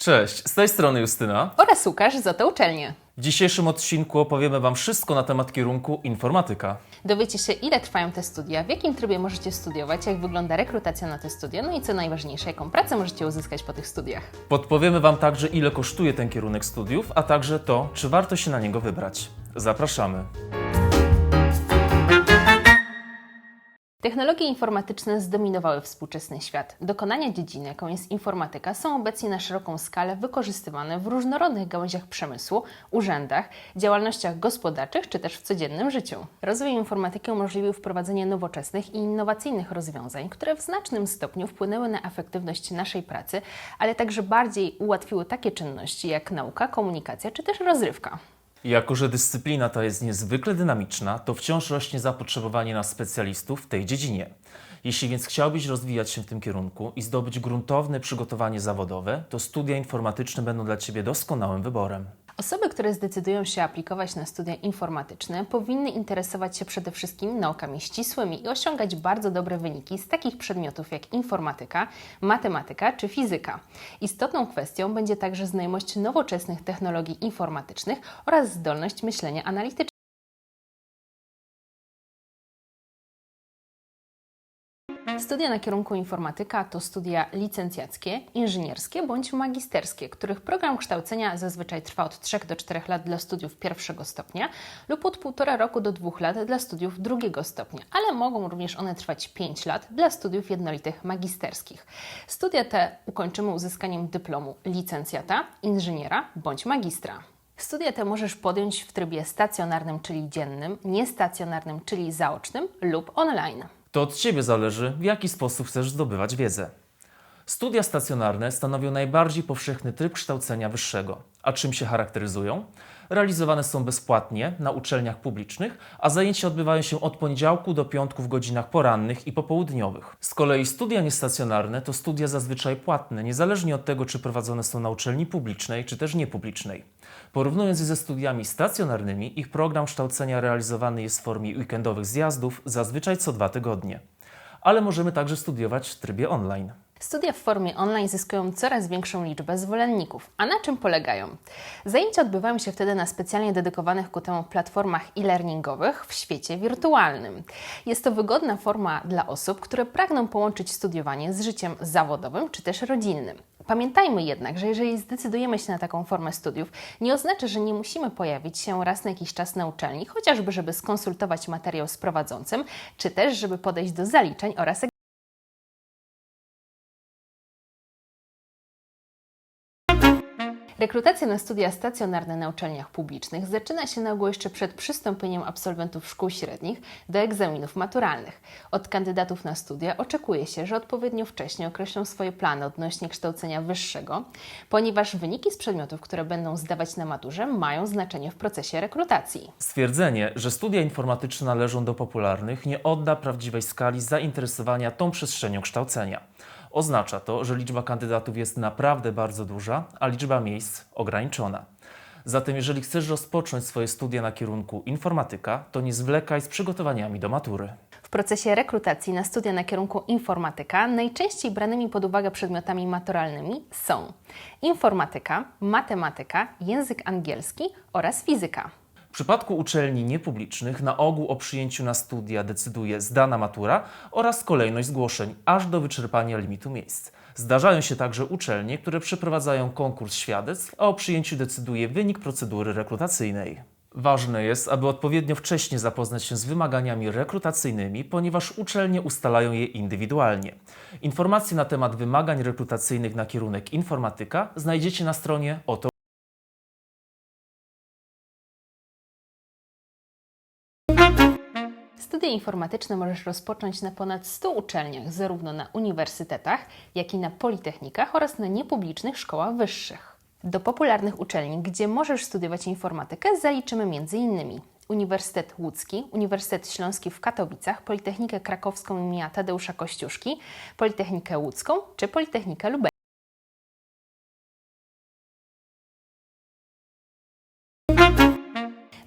Cześć, z tej strony Justyna. oraz Łukasz za tę uczelnię. W dzisiejszym odcinku opowiemy Wam wszystko na temat kierunku informatyka. Dowiecie się, ile trwają te studia, w jakim trybie możecie studiować, jak wygląda rekrutacja na te studia, no i co najważniejsze, jaką pracę możecie uzyskać po tych studiach. Podpowiemy Wam także, ile kosztuje ten kierunek studiów, a także to, czy warto się na niego wybrać. Zapraszamy. Technologie informatyczne zdominowały współczesny świat. Dokonania dziedziny, jaką jest informatyka, są obecnie na szeroką skalę wykorzystywane w różnorodnych gałęziach przemysłu, urzędach, działalnościach gospodarczych czy też w codziennym życiu. Rozwój informatyki umożliwił wprowadzenie nowoczesnych i innowacyjnych rozwiązań, które w znacznym stopniu wpłynęły na efektywność naszej pracy, ale także bardziej ułatwiły takie czynności jak nauka, komunikacja czy też rozrywka. Jako, że dyscyplina ta jest niezwykle dynamiczna, to wciąż rośnie zapotrzebowanie na specjalistów w tej dziedzinie. Jeśli więc chciałbyś rozwijać się w tym kierunku i zdobyć gruntowne przygotowanie zawodowe, to studia informatyczne będą dla Ciebie doskonałym wyborem. Osoby, które zdecydują się aplikować na studia informatyczne, powinny interesować się przede wszystkim naukami ścisłymi i osiągać bardzo dobre wyniki z takich przedmiotów jak informatyka, matematyka czy fizyka. Istotną kwestią będzie także znajomość nowoczesnych technologii informatycznych oraz zdolność myślenia analitycznego. Studia na kierunku informatyka to studia licencjackie, inżynierskie bądź magisterskie, których program kształcenia zazwyczaj trwa od 3 do 4 lat dla studiów pierwszego stopnia lub od 1,5 roku do 2 lat dla studiów drugiego stopnia, ale mogą również one trwać 5 lat dla studiów jednolitych magisterskich. Studia te ukończymy uzyskaniem dyplomu licencjata, inżyniera bądź magistra. Studia te możesz podjąć w trybie stacjonarnym, czyli dziennym, niestacjonarnym, czyli zaocznym lub online. To od Ciebie zależy, w jaki sposób chcesz zdobywać wiedzę. Studia stacjonarne stanowią najbardziej powszechny tryb kształcenia wyższego. A czym się charakteryzują? Realizowane są bezpłatnie na uczelniach publicznych, a zajęcia odbywają się od poniedziałku do piątku w godzinach porannych i popołudniowych. Z kolei studia niestacjonarne to studia zazwyczaj płatne, niezależnie od tego, czy prowadzone są na uczelni publicznej, czy też niepublicznej. Porównując je ze studiami stacjonarnymi, ich program kształcenia realizowany jest w formie weekendowych zjazdów, zazwyczaj co dwa tygodnie. Ale możemy także studiować w trybie online. Studia w formie online zyskują coraz większą liczbę zwolenników. A na czym polegają? Zajęcia odbywają się wtedy na specjalnie dedykowanych ku temu platformach e-learningowych w świecie wirtualnym. Jest to wygodna forma dla osób, które pragną połączyć studiowanie z życiem zawodowym czy też rodzinnym. Pamiętajmy jednak, że jeżeli zdecydujemy się na taką formę studiów, nie oznacza, że nie musimy pojawić się raz na jakiś czas na uczelni, chociażby żeby skonsultować materiał z prowadzącym, czy też żeby podejść do zaliczeń oraz Rekrutacja na studia stacjonarne na uczelniach publicznych zaczyna się na ogół jeszcze przed przystąpieniem absolwentów szkół średnich do egzaminów maturalnych. Od kandydatów na studia oczekuje się, że odpowiednio wcześnie określą swoje plany odnośnie kształcenia wyższego, ponieważ wyniki z przedmiotów, które będą zdawać na maturze, mają znaczenie w procesie rekrutacji. Stwierdzenie, że studia informatyczne należą do popularnych, nie odda prawdziwej skali zainteresowania tą przestrzenią kształcenia. Oznacza to, że liczba kandydatów jest naprawdę bardzo duża, a liczba miejsc ograniczona. Zatem, jeżeli chcesz rozpocząć swoje studia na kierunku informatyka, to nie zwlekaj z przygotowaniami do matury. W procesie rekrutacji na studia na kierunku informatyka najczęściej branymi pod uwagę przedmiotami maturalnymi są informatyka, matematyka, język angielski oraz fizyka. W przypadku uczelni niepublicznych na ogół o przyjęciu na studia decyduje zdana matura oraz kolejność zgłoszeń aż do wyczerpania limitu miejsc. Zdarzają się także uczelnie, które przeprowadzają konkurs świadectw, a o przyjęciu decyduje wynik procedury rekrutacyjnej. Ważne jest, aby odpowiednio wcześnie zapoznać się z wymaganiami rekrutacyjnymi, ponieważ uczelnie ustalają je indywidualnie. Informacje na temat wymagań rekrutacyjnych na kierunek informatyka znajdziecie na stronie oto Studia informatyczne możesz rozpocząć na ponad 100 uczelniach, zarówno na uniwersytetach, jak i na politechnikach oraz na niepublicznych szkołach wyższych. Do popularnych uczelni, gdzie możesz studiować informatykę, zaliczymy m.in. Uniwersytet Łódzki, Uniwersytet Śląski w Katowicach, Politechnikę Krakowską im. Tadeusza Kościuszki, Politechnikę Łódzką czy Politechnikę Lubelską.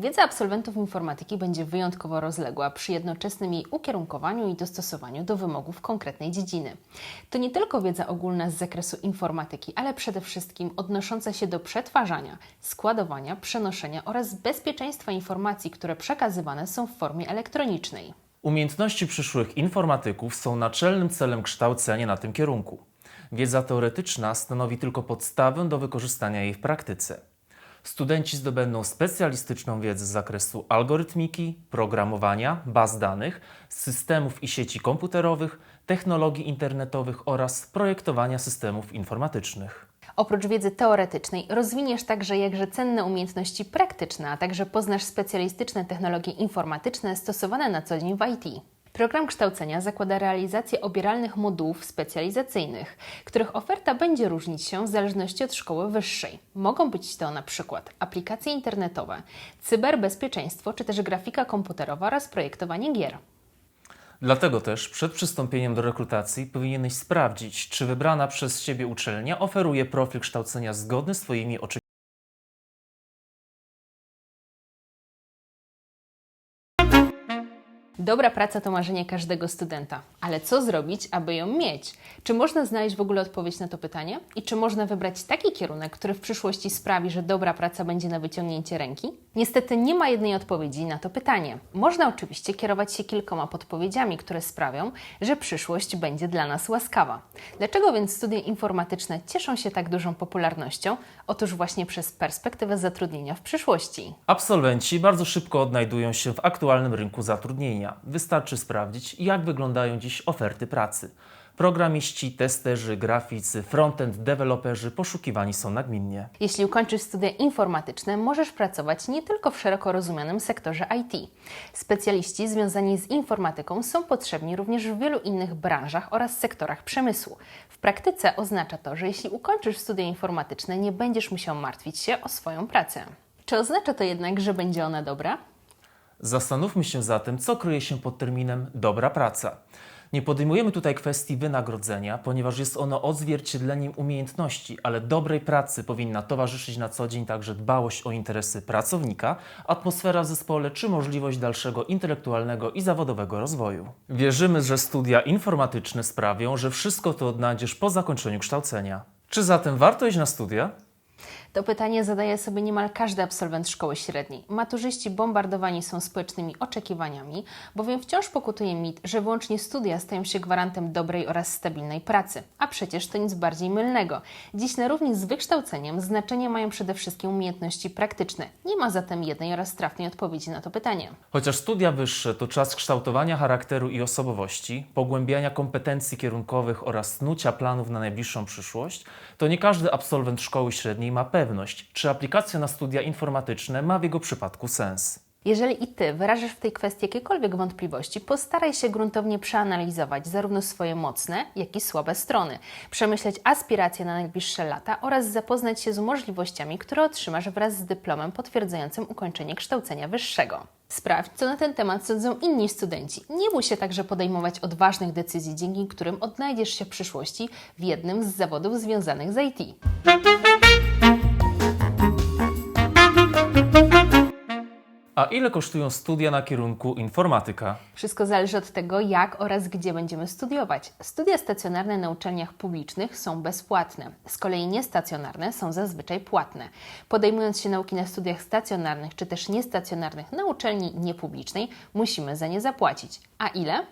Wiedza absolwentów informatyki będzie wyjątkowo rozległa przy jednoczesnym jej ukierunkowaniu i dostosowaniu do wymogów konkretnej dziedziny. To nie tylko wiedza ogólna z zakresu informatyki, ale przede wszystkim odnosząca się do przetwarzania, składowania, przenoszenia oraz bezpieczeństwa informacji, które przekazywane są w formie elektronicznej. Umiejętności przyszłych informatyków są naczelnym celem kształcenia na tym kierunku. Wiedza teoretyczna stanowi tylko podstawę do wykorzystania jej w praktyce. Studenci zdobędą specjalistyczną wiedzę z zakresu algorytmiki, programowania, baz danych, systemów i sieci komputerowych, technologii internetowych oraz projektowania systemów informatycznych. Oprócz wiedzy teoretycznej rozwiniesz także jakże cenne umiejętności praktyczne, a także poznasz specjalistyczne technologie informatyczne stosowane na co dzień w IT. Program kształcenia zakłada realizację obieralnych modułów specjalizacyjnych, których oferta będzie różnić się w zależności od szkoły wyższej. Mogą być to na przykład aplikacje internetowe, cyberbezpieczeństwo czy też grafika komputerowa oraz projektowanie gier. Dlatego też przed przystąpieniem do rekrutacji powinieneś sprawdzić, czy wybrana przez Ciebie uczelnia oferuje profil kształcenia zgodny z Twoimi oczekiwaniami. Dobra praca to marzenie każdego studenta, ale co zrobić, aby ją mieć? Czy można znaleźć w ogóle odpowiedź na to pytanie? I czy można wybrać taki kierunek, który w przyszłości sprawi, że dobra praca będzie na wyciągnięcie ręki? Niestety nie ma jednej odpowiedzi na to pytanie. Można oczywiście kierować się kilkoma podpowiedziami, które sprawią, że przyszłość będzie dla nas łaskawa. Dlaczego więc studia informatyczne cieszą się tak dużą popularnością? Otóż właśnie przez perspektywę zatrudnienia w przyszłości. Absolwenci bardzo szybko odnajdują się w aktualnym rynku zatrudnienia. Wystarczy sprawdzić, jak wyglądają dziś oferty pracy. Programiści, testerzy, graficy, frontend, deweloperzy poszukiwani są nagminnie. Jeśli ukończysz studia informatyczne, możesz pracować nie tylko w szeroko rozumianym sektorze IT. Specjaliści związani z informatyką są potrzebni również w wielu innych branżach oraz sektorach przemysłu. W praktyce oznacza to, że jeśli ukończysz studia informatyczne, nie będziesz musiał martwić się o swoją pracę. Czy oznacza to jednak, że będzie ona dobra? Zastanówmy się zatem, co kryje się pod terminem dobra praca. Nie podejmujemy tutaj kwestii wynagrodzenia, ponieważ jest ono odzwierciedleniem umiejętności, ale dobrej pracy powinna towarzyszyć na co dzień także dbałość o interesy pracownika, atmosfera w zespole czy możliwość dalszego intelektualnego i zawodowego rozwoju. Wierzymy, że studia informatyczne sprawią, że wszystko to odnajdziesz po zakończeniu kształcenia. Czy zatem warto iść na studia? To pytanie zadaje sobie niemal każdy absolwent szkoły średniej. Maturzyści bombardowani są społecznymi oczekiwaniami, bowiem wciąż pokutuje mit, że wyłącznie studia stają się gwarantem dobrej oraz stabilnej pracy. A przecież to nic bardziej mylnego. Dziś na równi z wykształceniem znaczenie mają przede wszystkim umiejętności praktyczne. Nie ma zatem jednej oraz trafnej odpowiedzi na to pytanie. Chociaż studia wyższe to czas kształtowania charakteru i osobowości, pogłębiania kompetencji kierunkowych oraz snucia planów na najbliższą przyszłość, to nie każdy absolwent szkoły średniej ma pewność, czy aplikacja na studia informatyczne ma w jego przypadku sens. Jeżeli i Ty wyrażasz w tej kwestii jakiekolwiek wątpliwości, postaraj się gruntownie przeanalizować zarówno swoje mocne, jak i słabe strony, przemyśleć aspiracje na najbliższe lata oraz zapoznać się z możliwościami, które otrzymasz wraz z dyplomem potwierdzającym ukończenie kształcenia wyższego. Sprawdź, co na ten temat sądzą inni studenci. Nie bój się także podejmować odważnych decyzji, dzięki którym odnajdziesz się w przyszłości w jednym z zawodów związanych z IT. A ile kosztują studia na kierunku informatyka? Wszystko zależy od tego, jak oraz gdzie będziemy studiować. Studia stacjonarne na uczelniach publicznych są bezpłatne, z kolei niestacjonarne są zazwyczaj płatne. Podejmując się nauki na studiach stacjonarnych czy też niestacjonarnych na uczelni niepublicznej, musimy za nie zapłacić. A ile?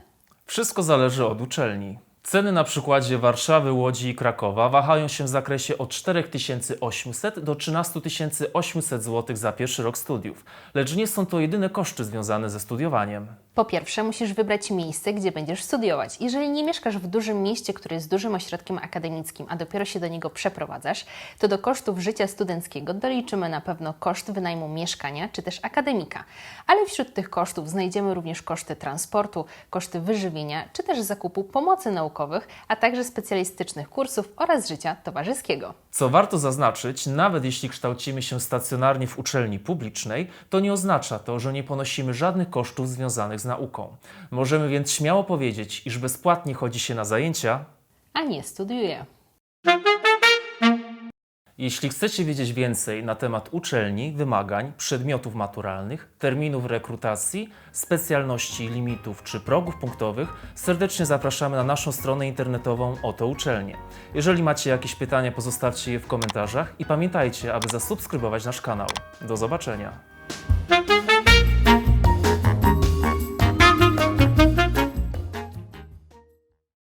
Wszystko zależy od uczelni. Ceny na przykładzie Warszawy, Łodzi i Krakowa wahają się w zakresie od 4800 do 13 800 zł za pierwszy rok studiów, lecz nie są to jedyne koszty związane ze studiowaniem. Po pierwsze, musisz wybrać miejsce, gdzie będziesz studiować. Jeżeli nie mieszkasz w dużym mieście, które jest dużym ośrodkiem akademickim, a dopiero się do niego przeprowadzasz, to do kosztów życia studenckiego doliczymy na pewno koszt wynajmu mieszkania czy też akademika. Ale wśród tych kosztów znajdziemy również koszty transportu, koszty wyżywienia czy też zakupu pomocy naukowych, a także specjalistycznych kursów oraz życia towarzyskiego. Co warto zaznaczyć, nawet jeśli kształcimy się stacjonarnie w uczelni publicznej, to nie oznacza to, że nie ponosimy żadnych kosztów związanych z nauką. Możemy więc śmiało powiedzieć, iż bezpłatnie chodzi się na zajęcia, A nie studiuje. Jeśli chcecie wiedzieć więcej na temat uczelni, wymagań, przedmiotów maturalnych, terminów rekrutacji, specjalności, limitów czy progów punktowych, serdecznie zapraszamy na naszą stronę internetową Oto Uczelnie. Jeżeli macie jakieś pytania, pozostawcie je w komentarzach i pamiętajcie, aby zasubskrybować nasz kanał. Do zobaczenia!